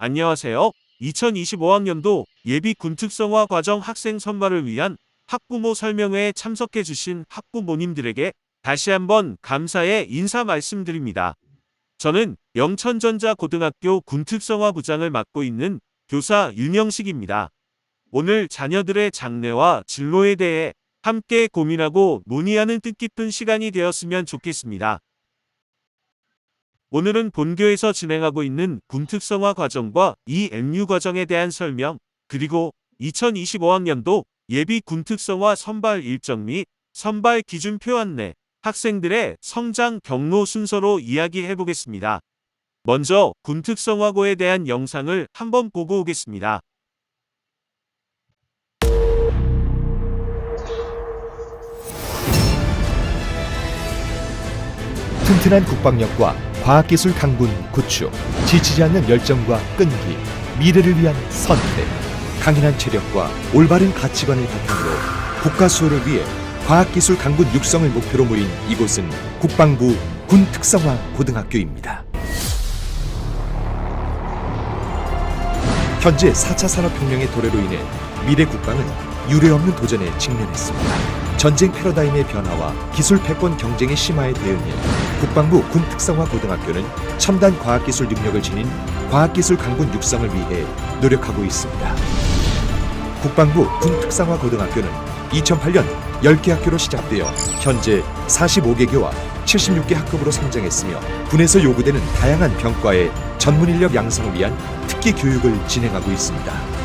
안녕하세요. 2025학년도 예비 군특성화 과정 학생 선발을 위한 학부모 설명회에 참석해 주신 학부모님들에게 다시 한번 감사의 인사 말씀드립니다. 저는 영천전자 고등학교 군특성화 부장을 맡고 있는 교사 윤영식입니다. 오늘 자녀들의 장래와 진로에 대해 함께 고민하고 논의하는 뜻깊은 시간이 되었으면 좋겠습니다. 오늘은 본교에서 진행하고 있는 군특성화 과정과 EMU 과정에 대한 설명, 그리고 2025학년도 예비 군특성화 선발 일정 및 선발 기준표 안내, 학생들의 성장 경로 순서로 이야기해 보겠습니다. 먼저 군특성화고에 대한 영상을 한번 보고 오겠습니다. 튼튼한 국방력과 과학기술 강군 구축, 지치지 않는 열정과 끈기, 미래를 위한 선택, 강인한 체력과 올바른 가치관을 바탕으로 국가 수호를 위해 과학기술 강군 육성을 목표로 모인 이곳은 국방부 군특성화 고등학교입니다. 현재 4차 산업혁명의 도래로 인해 미래 국방은 유례없는 도전에 직면했습니다. 전쟁 패러다임의 변화와 기술 패권 경쟁의 심화에 대응해 국방부 군특성화 고등학교는 첨단 과학기술 능력을 지닌 과학기술 강군 육성을 위해 노력하고 있습니다. 국방부 군특성화 고등학교는 2008년 10개 학교로 시작되어 현재 45개 교와 76개 학급으로 성장했으며 군에서 요구되는 다양한 병과의 전문 인력 양성을 위한 특기 교육을 진행하고 있습니다.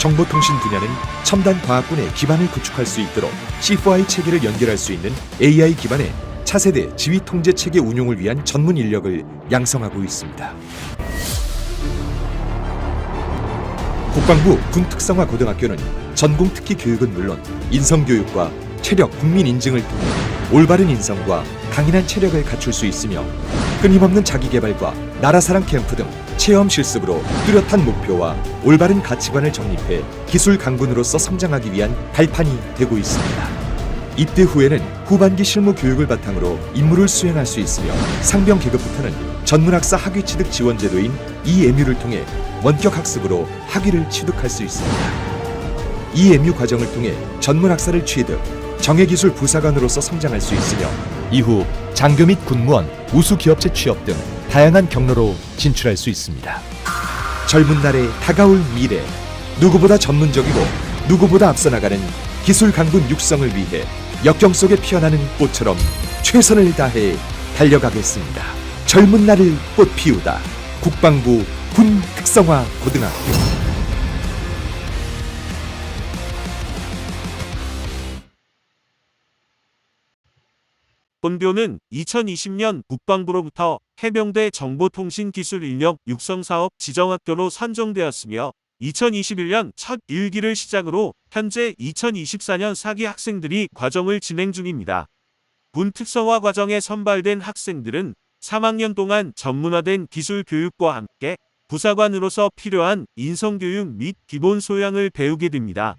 정보통신 분야는 첨단 과학군의 기반을 구축할 수 있도록 C4I 체계를 연결할 수 있는 AI 기반의 차세대 지휘 통제 체계 운용을 위한 전문 인력을 양성하고 있습니다. 국방부 군특성화 고등학교는 전공 특기 교육은 물론 인성 교육과 체력 국민 인증을 통해 올바른 인성과 강인한 체력을 갖출 수 있으며 끊임없는 자기 개발과 나라 사랑 캠프 등 체험 실습으로 뚜렷한 목표와 올바른 가치관을 정립해 기술 강군으로서 성장하기 위한 발판이 되고 있습니다. 입대 후에는 후반기 실무 교육을 바탕으로 임무를 수행할 수 있으며 상병 계급부터는 전문학사 학위 취득 지원 제도인 EMU를 통해 원격 학습으로 학위를 취득할 수 있습니다. EMU 과정을 통해 전문학사를 취득, 정예기술 부사관으로서 성장할 수 있으며 이후 장교 및 군무원, 우수 기업체 취업 등 다양한 경로로 진출할 수 있습니다. 젊은 날의 다가올 미래, 누구보다 전문적이고 누구보다 앞서 나가는 기술 강군 육성을 위해 역경 속에 피어나는 꽃처럼 최선을 다해 달려가겠습니다. 젊은 날을 꽃 피우다. 국방부 군 특성화 고등학교. 본교는 2020년 국방부로부터 해병대 정보통신기술 인력 육성사업 지정학교로 선정되었으며 2021년 첫 1기를 시작으로 현재 2024년 4기 학생들이 과정을 진행 중입니다. 군 특성화 과정에 선발된 학생들은 3학년 동안 전문화된 기술 교육과 함께 부사관으로서 필요한 인성교육 및 기본 소양을 배우게 됩니다.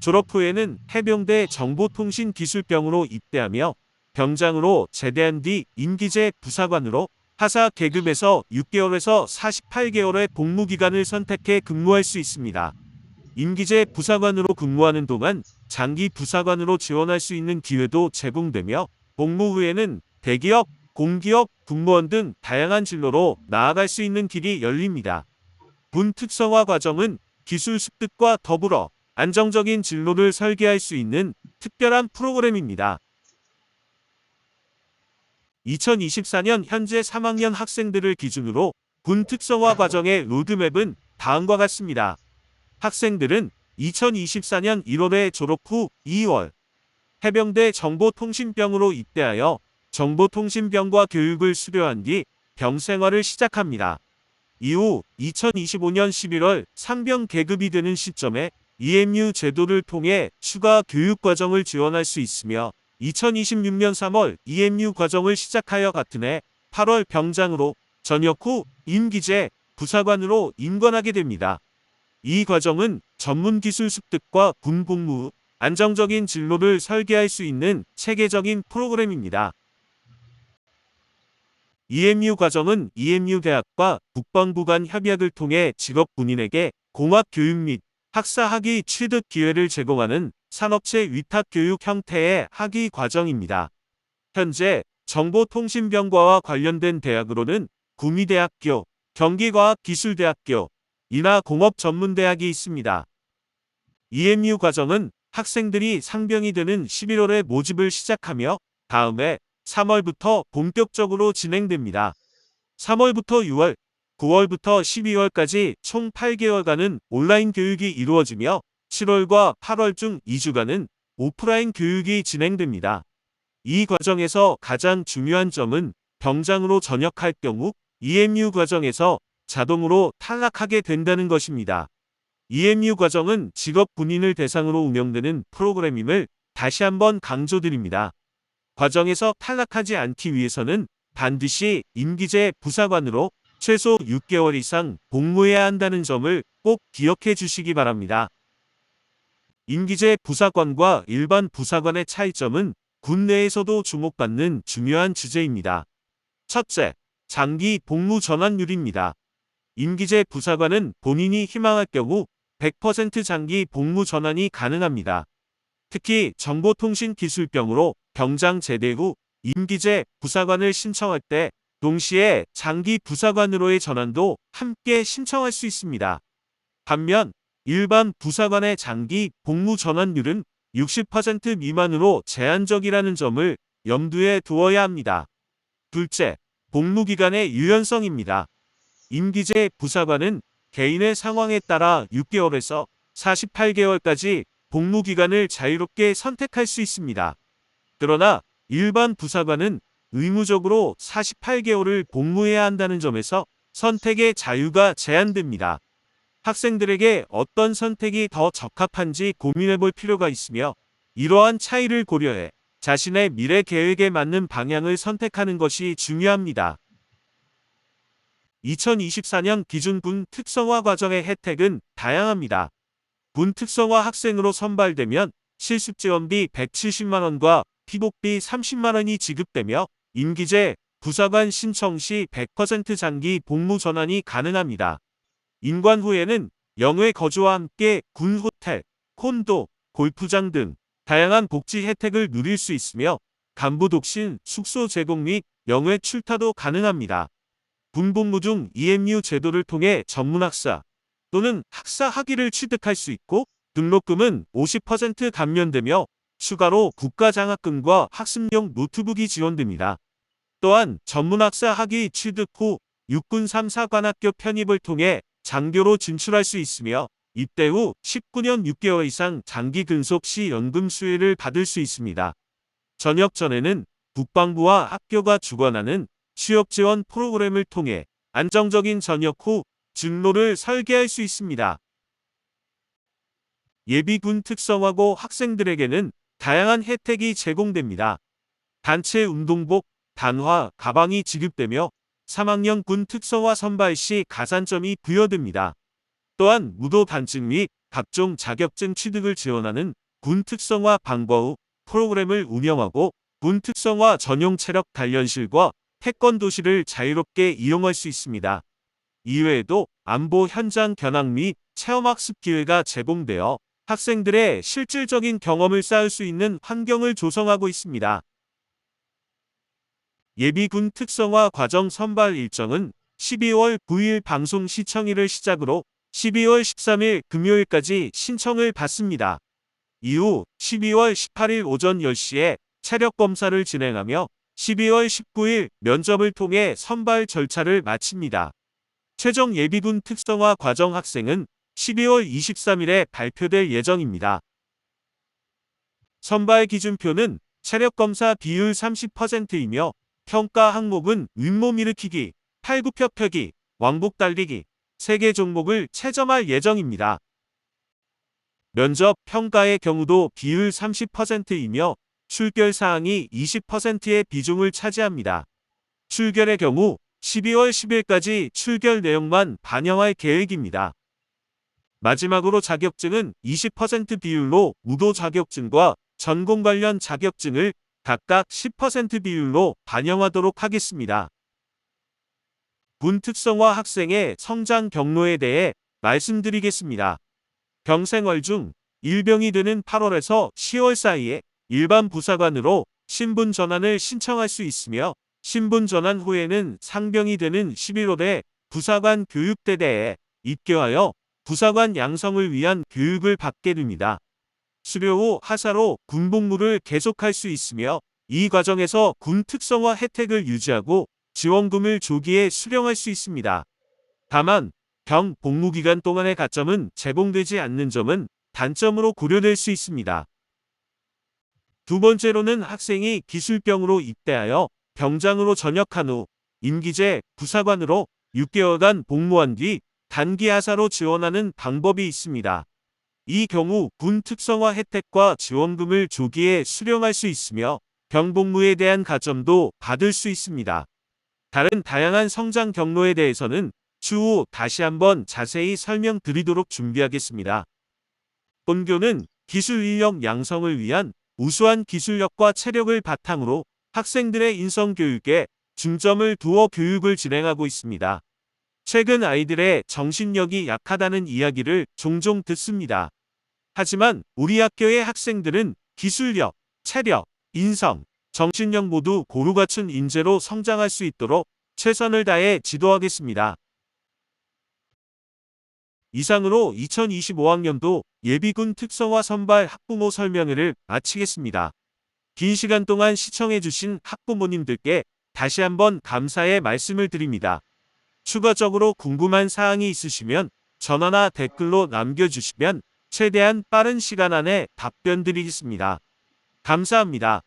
졸업 후에는 해병대 정보통신기술병으로 입대하며 병장으로 제대한 뒤 임기제 부사관으로 하사 계급에서 6개월에서 48개월의 복무 기간을 선택해 근무할 수 있습니다. 임기제 부사관으로 근무하는 동안 장기 부사관으로 지원할 수 있는 기회도 제공되며 복무 후에는 대기업, 공기업, 군무원 등 다양한 진로로 나아갈 수 있는 길이 열립니다. 군 특성화 과정은 기술 습득과 더불어 안정적인 진로를 설계할 수 있는 특별한 프로그램입니다. 2024년 현재 3학년 학생들을 기준으로 군 특성화 과정의 로드맵은 다음과 같습니다. 학생들은 2024년 1월에 졸업 후 2월 해병대 정보통신병으로 입대하여 정보통신병과 교육을 수료한 뒤 병생활을 시작합니다. 이후 2025년 11월 상병 계급이 되는 시점에 EMU 제도를 통해 추가 교육 과정을 지원할 수 있으며 2026년 3월 EMU 과정을 시작하여 같은 해 8월 병장으로 전역 후 임기제 부사관으로 임관하게 됩니다. 이 과정은 전문 기술 습득과 군 복무 후 안정적인 진로를 설계할 수 있는 체계적인 프로그램입니다. EMU 과정은 EMU 대학과 국방부 간 협약을 통해 직업 군인에게 공학 교육 및 학사 학위 취득 기회를 제공하는 산업체 위탁 교육 형태의 학위 과정입니다. 현재 정보통신병과와 관련된 대학으로는 구미대학교, 경기과학기술대학교, 인하공업전문대학이 있습니다. EMU 과정은 학생들이 상병이 되는 11월에 모집을 시작하며 다음해 3월부터 본격적으로 진행됩니다. 3월부터 6월, 9월부터 12월까지 총 8개월간은 온라인 교육이 이루어지며 7월과 8월 중 2주간은 오프라인 교육이 진행됩니다. 이 과정에서 가장 중요한 점은 병장으로 전역할 경우 EMU 과정에서 자동으로 탈락하게 된다는 것입니다. EMU 과정은 직업 군인을 대상으로 운영되는 프로그램임을 다시 한번 강조드립니다. 과정에서 탈락하지 않기 위해서는 반드시 임기제 부사관으로 최소 6개월 이상 복무해야 한다는 점을 꼭 기억해 주시기 바랍니다. 임기제 부사관과 일반 부사관의 차이점은 군 내에서도 주목받는 중요한 주제입니다. 첫째, 장기 복무 전환율입니다. 임기제 부사관은 본인이 희망할 경우 100% 장기 복무 전환이 가능합니다. 특히 정보통신기술병으로 병장 제대 후 임기제 부사관을 신청할 때 동시에 장기 부사관으로의 전환도 함께 신청할 수 있습니다. 반면 일반 부사관의 장기 복무 전환율은 60% 미만으로 제한적이라는 점을 염두에 두어야 합니다. 둘째, 복무 기간의 유연성입니다. 임기제 부사관은 개인의 상황에 따라 6개월에서 48개월까지 복무 기간을 자유롭게 선택할 수 있습니다. 그러나 일반 부사관은 의무적으로 48개월을 복무해야 한다는 점에서 선택의 자유가 제한됩니다. 학생들에게 어떤 선택이 더 적합한지 고민해 볼 필요가 있으며 이러한 차이를 고려해 자신의 미래 계획에 맞는 방향을 선택하는 것이 중요합니다. 2024년 기준 군 특성화 과정의 혜택은 다양합니다. 군 특성화 학생으로 선발되면 실습 지원비 170만원과 피복비 30만원이 지급되며 임기제 부사관 신청 시 100% 장기 복무 전환이 가능합니다. 임관 후에는 영외 거주와 함께 군 호텔, 콘도, 골프장 등 다양한 복지 혜택을 누릴 수 있으며 간부 독신, 숙소 제공 및 영외 출타도 가능합니다. 군복무 중 EMU 제도를 통해 전문학사 또는 학사 학위를 취득할 수 있고 등록금은 50% 감면되며 추가로 국가장학금과 학습용 노트북이 지원됩니다. 또한 전문학사 학위 취득 후 육군 3사 관학교 편입을 통해 장교로 진출할 수 있으며 입대 후 19년 6개월 이상 장기 근속 시 연금 수혜를 받을 수 있습니다. 전역 전에는 국방부와 학교가 주관하는 취업 지원 프로그램을 통해 안정적인 전역 후 진로를 설계할 수 있습니다. 예비군 특성화고 학생들에게는 다양한 혜택이 제공됩니다. 단체 운동복, 단화, 가방이 지급되며 3학년 군 특성화 선발 시 가산점이 부여됩니다. 또한 무도 단증 및 각종 자격증 취득을 지원하는 군 특성화 후 프로그램을 운영하고 군 특성화 전용 체력 단련실과 태권도실을 자유롭게 이용할 수 있습니다. 이외에도 안보 현장 견학 및 체험학습 기회가 제공되어 학생들의 실질적인 경험을 쌓을 수 있는 환경을 조성하고 있습니다. 예비군 특성화 과정 선발 일정은 12월 9일 방송 시청일을 시작으로 12월 13일 금요일까지 신청을 받습니다. 이후 12월 18일 오전 10시에 체력 검사를 진행하며 12월 19일 면접을 통해 선발 절차를 마칩니다. 최종 예비군 특성화 과정 학생은 12월 23일에 발표될 예정입니다. 선발 기준표는 체력검사 비율 30%이며 평가 항목은 윗몸 일으키기, 팔굽혀 펴기, 왕복 달리기, 3개 종목을 채점할 예정입니다. 면접 평가의 경우도 비율 30%이며 출결 사항이 20%의 비중을 차지합니다. 출결의 경우 12월 10일까지 출결 내용만 반영할 계획입니다. 마지막으로 자격증은 20% 비율로 무도 자격증과 전공 관련 자격증을 각각 10% 비율로 반영하도록 하겠습니다. 군 특성화 학생의 성장 경로에 대해 말씀드리겠습니다. 병생활 중 일병이 되는 8월에서 10월 사이에 일반 부사관으로 신분 전환을 신청할 수 있으며 신분 전환 후에는 상병이 되는 11월에 부사관 교육대대에 입교하여 부사관 양성을 위한 교육을 받게 됩니다. 수료 후 하사로 군 복무를 계속할 수 있으며 이 과정에서 군 특성화 혜택을 유지하고 지원금을 조기에 수령할 수 있습니다. 다만 병 복무 기간 동안의 가점은 제공되지 않는 점은 단점으로 고려될 수 있습니다. 두 번째로는 학생이 기술병으로 입대하여 병장으로 전역한 후 임기제 부사관으로 6개월간 복무한 뒤 단기 하사로 지원하는 방법이 있습니다. 이 경우 군 특성화 혜택과 지원금을 조기에 수령할 수 있으며 병복무에 대한 가점도 받을 수 있습니다. 다른 다양한 성장 경로에 대해서는 추후 다시 한번 자세히 설명드리도록 준비하겠습니다. 본교는 기술 인력 양성을 위한 우수한 기술력과 체력을 바탕으로 학생들의 인성 교육에 중점을 두어 교육을 진행하고 있습니다. 최근 아이들의 정신력이 약하다는 이야기를 종종 듣습니다. 하지만 우리 학교의 학생들은 기술력, 체력, 인성, 정신력 모두 고루 갖춘 인재로 성장할 수 있도록 최선을 다해 지도하겠습니다. 이상으로 2025학년도 예비군 특성화 선발 학부모 설명회를 마치겠습니다. 긴 시간 동안 시청해주신 학부모님들께 다시 한번 감사의 말씀을 드립니다. 추가적으로 궁금한 사항이 있으시면 전화나 댓글로 남겨주시면 최대한 빠른 시간 안에 답변 드리겠습니다. 감사합니다.